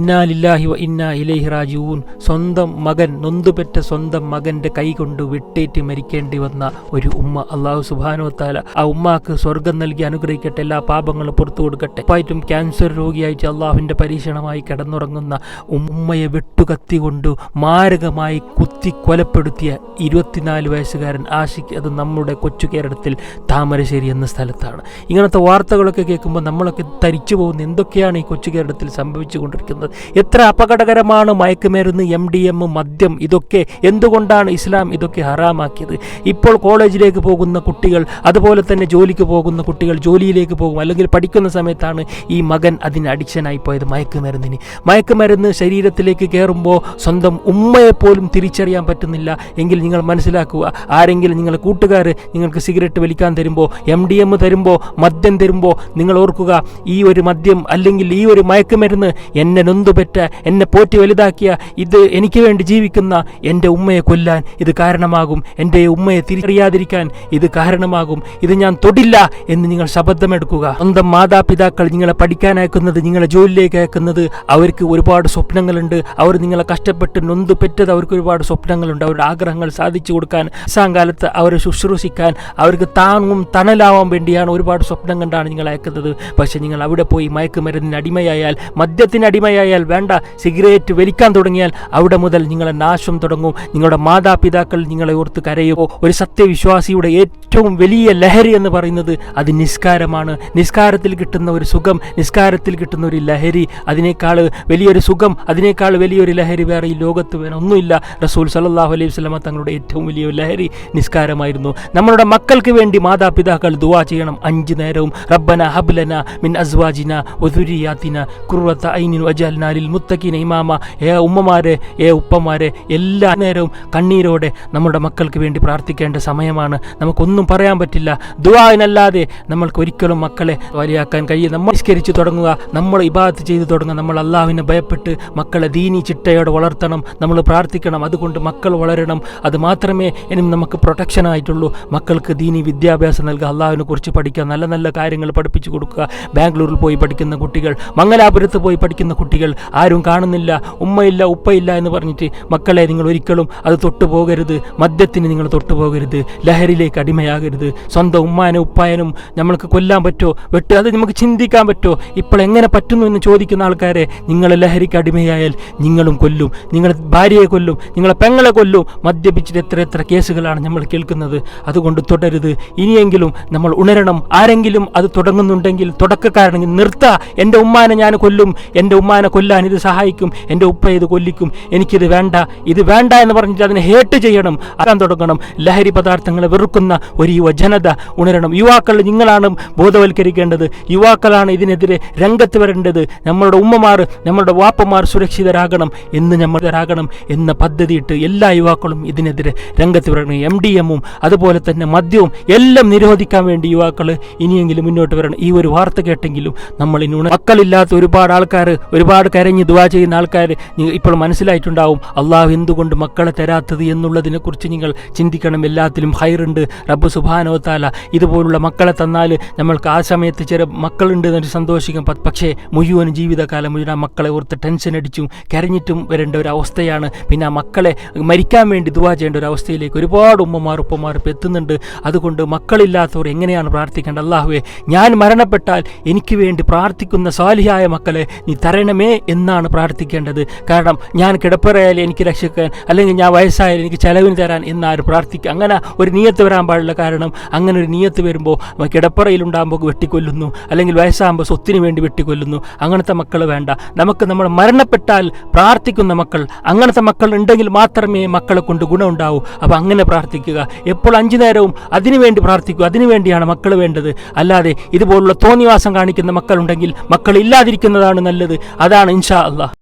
ഇന്നാലില്ലാഹി വ ഇന്നാ ഇലൈഹി റാജിഊൻ. സ്വന്തം മകൻ നൊന്തുപെറ്റ സ്വന്തം മകന്റെ കൈ കൊണ്ട് വെട്ടേറ്റ് മരിക്കേണ്ടി വന്ന ഒരു ഉമ്മ. അള്ളാഹു സുബാനുവത്താല ആ ഉമ്മാക്ക് സ്വർഗം നൽകി അനുഗ്രഹിക്കട്ടെ എല്ലാ പാപങ്ങളും പുറത്തു കൊടുക്കട്ടെ. ഉപ്പായിട്ടും ക്യാൻസർ രോഗിയായിട്ട് അള്ളാഹുവിന്റെ പരീക്ഷണമായി കിടന്നുറങ്ങുന്ന ഉമ്മയെ വെട്ടുകത്തി കൊണ്ട് മാരകമായി കുത്തി കൊലപ്പെടുത്തിയ ഇരുപത്തിനാല് വയസ്സുകാരൻ ആഷിഖ് അത് നമ്മുടെ കൊച്ചു കേരളത്തിൽ താമരശ്ശേരി എന്ന സ്ഥലത്താണ്. ഇങ്ങനത്തെ വാർത്തകളൊക്കെ കേൾക്കുമ്പോൾ നമ്മളൊക്കെ തരിച്ചു പോകുന്ന എന്തൊക്കെയാണ് ഈ കൊച്ചു കേരളത്തിൽ സംഭവിച്ചുകൊണ്ടിരിക്കുന്നത് എത്ര അപകടകരമാണ് മയക്കുമരുന്ന് എം ഡി എം മദ്യം ഇതൊക്കെ. എന്തുകൊണ്ടാണ് ഇസ്ലാം ഇതൊക്കെ ഹറാമാക്കിയത്? ഇപ്പോൾ കോളേജിലേക്ക് പോകുന്ന കുട്ടികൾ അതുപോലെ തന്നെ ജോലിക്ക് പോകുന്ന കുട്ടികൾ ജോലിയിലേക്ക് പോകും. അല്ലെങ്കിൽ പഠിക്കുന്ന സമയത്താണ് ഈ മകൻ അതിന് അഡിക്ഷനായി പോയത് മയക്കുമരുന്നിന്. മയക്കുമരുന്ന് ശരീരത്തിലേക്ക് കയറുമ്പോൾ സ്വന്തം ഉമ്മയെപ്പോലും തിരിച്ചറിയാൻ പറ്റുന്നില്ല. എങ്കിൽ നിങ്ങൾ മനസ്സിലാക്കുക ആരെങ്കിലും നിങ്ങളുടെ കൂട്ടുകാർ നിങ്ങൾക്ക് സിഗരറ്റ് വലിക്കാൻ തരുമ്പോൾ എം ഡി എം തരുമ്പോൾ മദ്യം തരുമ്പോൾ നിങ്ങൾ ഓർക്കുക ഈ ഒരു മദ്യം അല്ലെങ്കിൽ ഈ ഒരു മയക്കുമരുന്ന് എന്നെ നൊന്തുപെറ്റ എന്നെ പോറ്റി വലുതാക്കിയ ഇത് എനിക്ക് വേണ്ടി ജീവിക്കുന്ന എന്റെ ഉമ്മയെ കൊല്ലാൻ ഇത് കാരണമാകും. എന്റെ ഉമ്മയെ തിരിച്ചറിയാതിരിക്കാൻ ഇത് കാരണമാകും. ഇത് ഞാൻ തൊടില്ല എന്ന് നിങ്ങൾ ശബ്ദമെടുക്കുക സ്വന്തം മാതാപിതാക്കൾ നിങ്ങളെ പഠിക്കാൻ അയക്കുന്നത് നിങ്ങളെ ജോലിയിലേക്ക് അയക്കുന്നത് അവർക്ക് ഒരുപാട് സ്വപ്നങ്ങളുണ്ട്. അവർ നിങ്ങളെ കഷ്ടപ്പെട്ട് നൊന്തു പെറ്റത് അവർക്ക് ഒരുപാട് സ്വപ്നങ്ങളുണ്ട്. അവരുടെ ആഗ്രഹങ്ങൾ സാധിച്ചു കൊടുക്കാൻ സാങ്കാലത്ത് അവരെ ശുശ്രൂഷിക്കാൻ അവർക്ക് താങ്ങും തണലാവാൻ വേണ്ടിയാണ് ഒരുപാട് സ്വപ്നം കണ്ടാണ് നിങ്ങൾ അയക്കുന്നത്. പക്ഷെ നിങ്ങൾ അവിടെ പോയി മയക്കുമരുന്നിന് അടിമയായാൽ മദ്യത്തിന് അടിമയായാൽ വേണ്ട സിഗരറ്റ് വലിക്കാൻ തുടങ്ങിയാൽ അവിടെ മുതൽ നിങ്ങളെ നാശം തുടങ്ങും. നിങ്ങളുടെ മാതാപിതാക്കൾ നിങ്ങളെ ഓർത്ത് കരയുമോ ഒരു സത്യവിശ്വാസിയുടെ ഏറ്റവും വലിയ ലഹരി എന്ന് പറയുന്നത് അത് നിസ്കാരമാണ്. നിസ്കാരത്തിൽ കിട്ടുന്ന ഒരു സുഖം നിസ്കാരത്തിൽ കിട്ടുന്ന ഒരു ലഹരി അതിനേക്കാൾ വലിയൊരു സുഖം അതിനേക്കാൾ വലിയൊരു ലഹരി വേറെ ഈ ലോകത്ത് വേറെ ഒന്നുമില്ല. റസൂൽ സല്ലാഹു അലൈഹി സ്വലമ തങ്ങളുടെ ഏറ്റവും വലിയ ലഹരി നിസ്കാരമായിരുന്നു. നമ്മളുടെ മക്കൾക്ക് വേണ്ടി മാതാപിതാക്കൾ ദുവാ ചെയ്യണം അഞ്ച് നേരവും. റബ്ബന ഹബ്ലന മിൻ അസ്വാജിന ഒതുരിയാത്തിന കുറുവത്ത ഐനിൻ വജാലിനാലിൽ മുത്തക്കി ഇമാമ ഏ ഉമ്മമാരെ ഏ ഉപ്പമാരെ എല്ലാ നേരവും കണ്ണീരോടെ നമ്മുടെ മക്കൾക്ക് വേണ്ടി പ്രാർത്ഥിക്കേണ്ട സമയമാണ്. നമുക്കൊന്നും പറയാൻ പറ്റില്ല. ദുവാനല്ലാതെ നമ്മൾക്ക് ഒരിക്കലും മക്കളെ വലിയാക്കാൻ കഴിയും നമ്മൾ നിസ്കരിച്ച് തുടങ്ങുക നമ്മൾ ഇബാദത്ത് ചെയ്തു തുടങ്ങുക നമ്മൾ അള്ളാഹുവിനെ ഭയപ്പെട്ട് മക്കളെ ദീനി ചിട്ടയോടെ വളർത്തണം നമ്മൾ പ്രാർത്ഥിക്കണം. അതുകൊണ്ട് മക്കൾ വളരണം. അത് മാത്രമേ ഇനി നമുക്ക് പ്രൊട്ടക്ഷൻ ആയിട്ടുള്ളൂ. മക്കൾക്ക് ദീനി വിദ്യാഭ്യാസം നൽകുക അള്ളാഹുവിനെ കുറിച്ച് പഠിക്കുക നല്ല നല്ല കാര്യങ്ങൾ പഠിപ്പിച്ചു കൊടുക്കുക. ബാംഗ്ലൂരിൽ പോയി പഠിക്കുന്ന കുട്ടികൾ മംഗലാപുരത്ത് പോയി പഠിക്കുന്ന കുട്ടികൾ ആരും കാണുന്നില്ല ഉമ്മയില്ല ഉപ്പയില്ല എന്ന് പറഞ്ഞിട്ട് മക്കളെ നിങ്ങൾ ഒരിക്കലും അത് തൊട്ടു പോകരുത്. മദ്യത്തിന് നിങ്ങൾ തൊട്ടു പോകരുത്. ലഹരിയിലേക്ക് അടിമയാകരുത്. സ്വന്തം ഉമ്മാനും ഉപ്പായനും നമ്മൾക്ക് കൊല്ലാൻ പറ്റുമോ വെട്ട് അത് നമുക്ക് ചിന്തിക്കാൻ പറ്റുമോ ഇപ്പോൾ എങ്ങനെ പറ്റുന്നു എന്ന് ചോദിക്കുന്ന ആൾക്കാരെ നിങ്ങൾ ലഹരിക്ക് അടിമയായാൽ നിങ്ങളും കൊല്ലും. നിങ്ങളുടെ ഭാര്യയെ കൊല്ലും. നിങ്ങളെ പെങ്ങളെ കൊല്ലും. മദ്യപിച്ചിട്ട് എത്ര എത്ര കേസുകളാണ് നമ്മൾ കേൾക്കുന്നത്. അതുകൊണ്ട് തുടരുത്. ഇനിയെങ്കിലും നമ്മൾ ഉണരണം. ആരെങ്കിലും അത് തുടങ്ങുന്നുണ്ടെങ്കിൽ തുടക്കക്കാരനെങ്കിൽ നിർത്ത. എന്റെ ഉമ്മാനെ ഞാൻ കൊല്ലും. എന്റെ ഉമ്മാനെ കൊല്ലാൻ ഇത് സഹായിക്കും. എന്റെ ഉപ്പ ഇത് കൊല്ലിക്കും. എനിക്കിത് വേണ്ട. ഇത് വേണ്ട എന്ന് പറഞ്ഞിട്ട് അതിനെ ഹേട്ട് ചെയ്യണം. അറിയാൻ തുടങ്ങണം. ലഹരി പദാർത്ഥങ്ങളെ വെറുക്കുന്ന ഒരു യുവ ജനത ഉണരണം. യുവാക്കൾ നിങ്ങളാണ് ബോധവൽക്കരിക്കേണ്ടത്. യുവാക്കളാണ് ഇതിനെതിരെ രംഗത്ത് വരേണ്ടത്. നമ്മളുടെ ഉമ്മമാർ നമ്മളുടെ വാപ്പമാർ സുരക്ഷിതരാകണം എന്ന് നമ്മൾരാകണം എന്ന പദ്ധതിയിട്ട് എല്ലാ യുവാക്കളും ഇതിനെതിരെ രംഗത്ത് വരണം. എം ഡി എമ്മും അതുപോലെ തന്നെ മദ്യവും എല്ലാം നിരോധിക്കാൻ വേണ്ടി യുവാക്കൾ ഇനിയെങ്കിലും മുന്നോട്ട് വരണം. ഈ ഒരു വാർത്ത കേട്ടെങ്കിലും നമ്മൾ ഇനി മക്കളില്ലാത്ത ഒരുപാട് ആൾക്കാർ ഒരുപാട് കരഞ്ഞ് ദുവാ ചെയ്യുന്ന ആൾക്കാർ ഇപ്പോൾ മനസ്സിലായിട്ടുണ്ടാവും അള്ളാഹു എന്തുകൊണ്ട് മക്കളെ തരാത്തത് എന്നുള്ളതിനെക്കുറിച്ച് നിങ്ങൾ ചിന്തിക്കണം. എല്ലാത്തിലും ഹൈറുണ്ട്. റബ്ബ് സുബാനോത്താല താല ഇതുപോലുള്ള മക്കളെ തന്നാൽ നമ്മൾക്ക് ആ സമയത്ത് ചില മക്കളുണ്ട് എന്നൊരു സന്തോഷിക്കും. പക്ഷേ മുഴുവൻ ജീവിതകാലം മുഴുവൻ ആ മക്കളെ ഓർത്ത് ടെൻഷൻ അടിച്ചും കരഞ്ഞിട്ടും വരേണ്ട ഒരു അവസ്ഥയാണ്. പിന്നെ ആ മക്കളെ മരിക്കാൻ വേണ്ടി ദുവാ ചെയ്യേണ്ട ഒരു അവസ്ഥയിലേക്ക് ഒരുപാട് ഉമ്മമാർ ഉപ്പമാർ ഇപ്പോൾ എത്തുന്നുണ്ട്. അതുകൊണ്ട് മക്കളില്ലാത്തവർ എങ്ങനെയാണ് പ്രാർത്ഥിക്കേണ്ടത്? അള്ളാഹുവെ ഞാൻ മരണപ്പെട്ടാൽ എനിക്ക് വേണ്ടി പ്രാർത്ഥിക്കുന്ന സ്വാലിഹായ മക്കളെ നീ തരണമേ എന്നാണ് പ്രാർത്ഥിക്കേണ്ടത്. കാരണം ഞാൻ കിടപ്പറയാൽ എനിക്ക് രക്ഷിക്കാൻ അല്ലെങ്കിൽ ഞാൻ വയസ്സായാലും എനിക്ക് ചെലവിന് തരാൻ എന്നാരും പ്രാർത്ഥിക്കുക അങ്ങനെ ഒരു നീയത്ത് വരാൻ പാടില്ല. കാരണം അങ്ങനെ ഒരു നീയത്ത് വരുമ്പോൾ കിടപ്പറയിലുണ്ടാകുമ്പോൾ വെട്ടിക്കൊല്ലുന്നു. അല്ലെങ്കിൽ വയസ്സാകുമ്പോൾ സ്വത്തിന് വേണ്ടി വെട്ടിക്കൊല്ലുന്നു. അങ്ങനത്തെ മക്കൾ വേണ്ട. നമുക്ക് നമ്മൾ മരണപ്പെട്ടാൽ പ്രാർത്ഥിക്കുന്ന മക്കൾ അങ്ങനത്തെ മക്കൾ ഉണ്ടെങ്കിൽ മാത്രമേ മക്കളെ കൊണ്ട് ഗുണമുണ്ടാവൂ അപ്പോൾ അങ്ങനെ പ്രാർത്ഥിക്കുക. എപ്പോൾ അഞ്ചു നേരവും അതിനുവേണ്ടി പ്രാർത്ഥിക്കുക. അതിനുവേണ്ടിയാണ് മക്കൾ വേണ്ടത്. അല്ലാതെ ഇതുപോലുള്ള തോന്നിവാസം കാണിക്കുന്ന മക്കളുണ്ടെങ്കിൽ മക്കൾ ഇല്ലാതിരിക്കുന്നതാണ് നല്ലത്. അതാണ് ഇൻഷാ അള്ളാഹ്